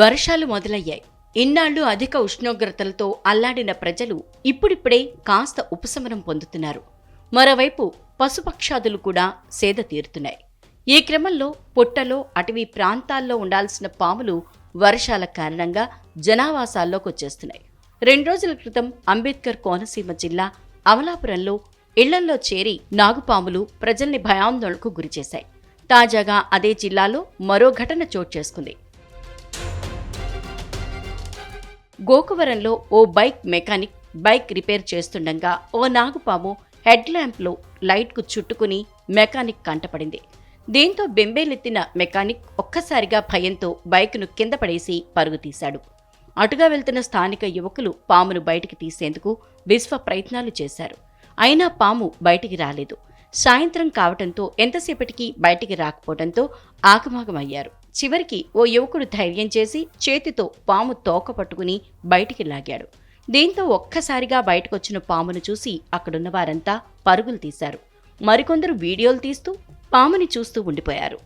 వర్షాలు మొదలయ్యాయి. ఇన్నాళ్ళు అధిక ఉష్ణోగ్రతలతో అల్లాడిన ప్రజలు ఇప్పుడిప్పుడే కాస్త ఉపశమనం పొందుతున్నారు. మరోవైపు పశుపక్షాదులు కూడా సేద తీరుతున్నాయి. ఈ క్రమంలో పుట్టలో అటవీ ప్రాంతాల్లో ఉండాల్సిన పాములు వర్షాల కారణంగా జనావాసాల్లోకి వచ్చేస్తున్నాయి. రెండు రోజుల క్రితం అంబేద్కర్ కోనసీమ జిల్లా అమలాపురంలో ఇళ్ళల్లో చేరి నాగుపాములు ప్రజల్ని భయాందోళనకు గురిచేశాయి. తాజాగా అదే జిల్లాలో మరో ఘటన చోటు చేసుకుంది. గోకవరంలో ఓ బైక్ మెకానిక్ బైక్ రిపేర్ చేస్తుండగా ఓ నాగుపాము హెడ్ ల్యాంప్లో లైట్కు చుట్టుకుని మెకానిక్ కంటపడింది. దీంతో బెంబేలెత్తిన మెకానిక్ ఒక్కసారిగా భయంతో బైక్ను కింద పడేసి పరుగు తీశాడు. అటుగా వెళ్తున్న స్థానిక యువకులు పామును బయటికి తీసేందుకు విశ్వ ప్రయత్నాలు చేశారు. అయినా పాము బయటికి రాలేదు. సాయంత్రం కావటంతో ఎంతసేపటికి బయటికి రాకపోవడంతో ఆగమాగమయ్యారు. చివరికి ఓ యువకుడు ధైర్యం చేసి చేతితో పాము తోక పట్టుకుని బయటికి లాగాడు దీంతో ఒక్కసారిగా బయటకొచ్చిన పామును చూసి అక్కడున్న వారంతా పరుగులు తీశారు. మరికొందరు వీడియోలు తీస్తూ పాముని చూస్తూ ఉండిపోయారు.